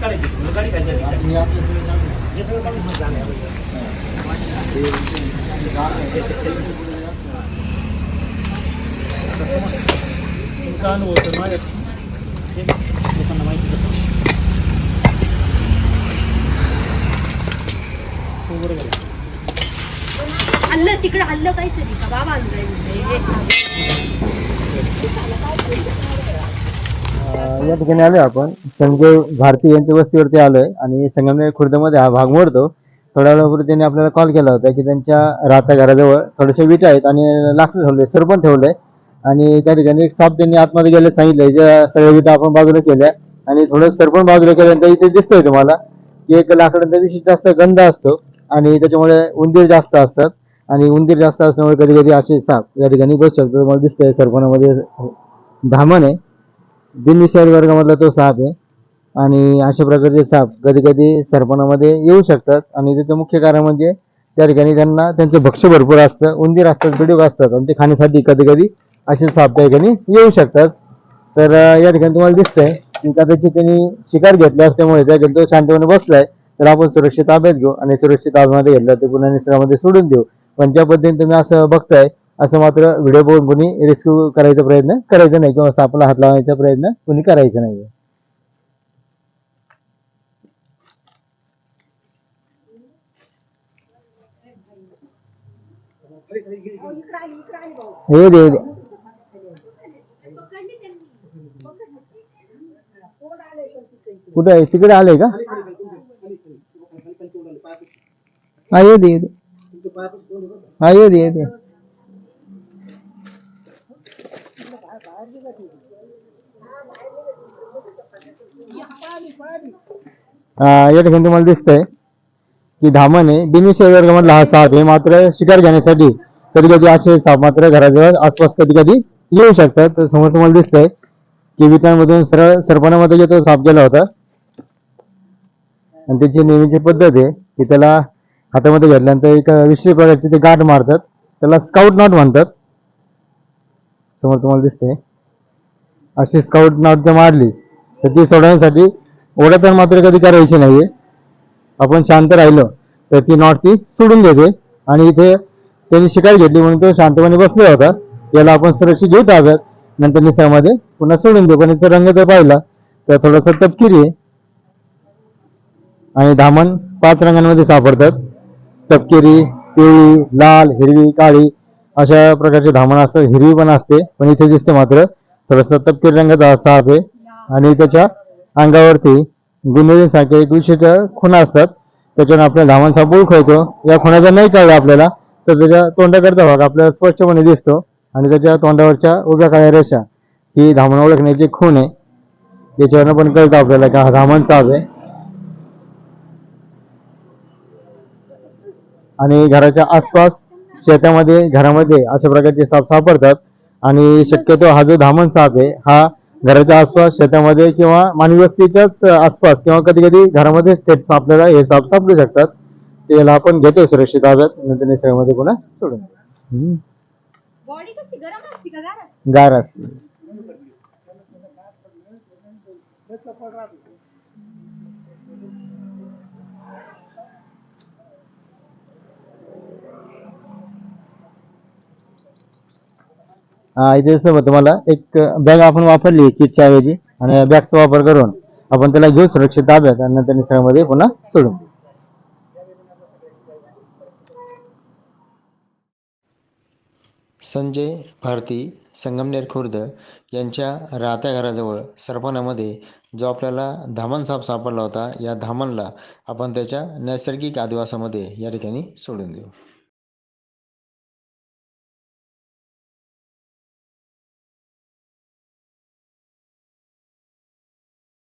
गाडी काढायची तुला गाडी काढायची मी आपल्या सगळं जाऊ. हे सगळं काढून मग जाणार. हे- हे गाव आहे. तुमचा अनुभव तर माझ्या हे लोकांना माहिती कसं हो बरोबर आहे. हल्लं तिकडे हल्लं काहीतरी का बाबा आणलंय अं, या ठिकाणी आलोय आपण. संजय भारती यांच्या वस्तीवरती आलोय आणि संगमनेर खुर्दमध्ये हा भाग मोडतो. थोड्या वेळापूर्वी त्यांनी आपल्याला कॉल केला होता की त्यांच्या राहत्या घराजवळ थोडेसे विटा आहेत आणि लाकडं ठेवले सरपण ठेवलंय. आणि त्या ठिकाणी एक साप त्यांनी आतमध्ये गेले सांगितलंय. ज्या सगळ्या विटा आपण बाजूला केल्या आणि थोडं सरपण बाजूला केल्यानंतर इथे दिसतंय तुम्हाला की एक लाकडांचा विशिष्ट असा गंध असतो आणि त्याच्यामुळे उंदीर जास्त असतात. आणि उंदीर जास्त असल्यामुळे कधी कधी असे साप या ठिकाणी बसू शकतो तुम्हाला दिसतंय सरपणामध्ये धामण आहे. बिनविषारी वर्गामधला तो साप आहे. आणि अशा प्रकारचे साप कधी कधी सरपणामध्ये येऊ शकतात. आणि त्याचं मुख्य कारण म्हणजे त्या ठिकाणी त्यांना त्यांचं भक्ष्य भरपूर असतं उंदीर असतात बिडूक असतात. आणि ते खाण्यासाठी कधी कधी असे साप त्या ठिकाणी येऊ शकतात. तर या ठिकाणी तुम्हाला दिसतंय की कदाचित त्यांनी शिकार घेतला असल्यामुळे त्या ठिकाणी तो शांतपणे बसलाय. तर आपण सुरक्षित ताब्यात घेऊ आणि सुरक्षित ताब्यामध्ये घेतलं ते पुन्हा निसर्गामध्ये सोडून देऊ. पण ज्या पद्धतीने तुम्ही असं बघताय असं मात्र व्हिडिओ बघून कोणी रेस्क्यू करायचा प्रयत्न करायचा नाही किंवा सापाला हात लावायचा प्रयत्न कोणी करायचा नाही येऊ दे येऊ दे. कुठे आहे? तिकडे आलंय का? हा ये दे येऊ दे. हा येऊ दे येऊ दे अं, या ठिकाणी तुम्हाला दिसतंय की धामण आहे बिनविषय वर्गामधला हा साप हे मात्र शिकार घेण्यासाठी कधी कधी असे साप मात्र घराजवळ आसपास कधी कधी येऊ शकतात. तर समोर तुम्हाला दिसतंय की विटांमधून सरळ सरपणामध्ये जो तो साप गेला होता आणि त्याची नेहमीची पद्धत आहे की त्याला हातामध्ये घेतल्यानंतर एक विशेष प्रकारचे ते गाठ मारतात. त्याला स्काउट नॉट म्हणतात. समोर तुम्हाला दिसतंय. अशी स्काउट नॉट जर मारली तर ती सोडवण्यासाठी ओढाताण मात्र कधी करायची नाहीये. आपण शांत राहिलो तर ती नॉट ती सोडून देते. आणि इथे त्यांनी शिकायला घेतली म्हणून तो शांतपणे बसला होता. याला आपण सुरक्षित घेऊ ताब्यात. नंतर निसर्गामध्ये पुन्हा सोडून देऊ. पण इथं रंग जर पाहिला. तर थोडासा तपकिरी आहे. आणि धामण पाच रंगांमध्ये सापडतात. तपकिरी पिवळी लाल हिरवी काळी अशा प्रकारचे धामण असतात. हिरवी पण असते पण इथे दिसते मात्र. थोडासा तपकिरी रंगाचा साप आहे. आणि त्याच्या अंगावरती गुन्हेसारखे एक विशिष्ट खुणा असतात. त्याच्यानं आपल्या धामण साप ओळखतो या खुणाचा नाही कळला आपल्याला तर त्याच्या तोंडाकडचा भाग आपल्याला स्पष्टपणे दिसतो आणि त्याच्या तोंडावरच्या उभ्या काळ्या रेषा ही धामण ओळखण्याची खूण आहे. याच्यावरनं पण कळतं आपल्याला का हा धामण साप आहे. आणि घराच्या आसपास शेतामध्ये घरामध्ये अशा प्रकारचे साप सापडतात. आणि शक्यतो हा जो धामण साप आहे हा घराच्या आसपास शेतामध्ये किंवा मानवी वस्तीच्याच आसपास किंवा कधी कधी घरामध्ये थेट आपल्याला हे साप सापडू शकतात. त्याला आपण घेतो सुरक्षित ताब्यात. नंतर निसर्गामध्ये पुन्हा सोडून गार असते. इथे सोबत तुम्हाला. एक बॅग आपण वापरली किटच्या ऐवजी. आणि बॅगचा वापर करून आपण त्याला घेऊ सुरक्षित ताब्यात आणि नंतर निसर्गामध्ये पुन्हा सोडून संजय भारती संगमनेर खुर्द यांच्या राहत्या घराजवळ सरपणामध्ये जो आपल्याला धामण साप सापडला होता या धामणला आपण त्याच्या नैसर्गिक आदिवासामध्ये या ठिकाणी सोडून देऊ.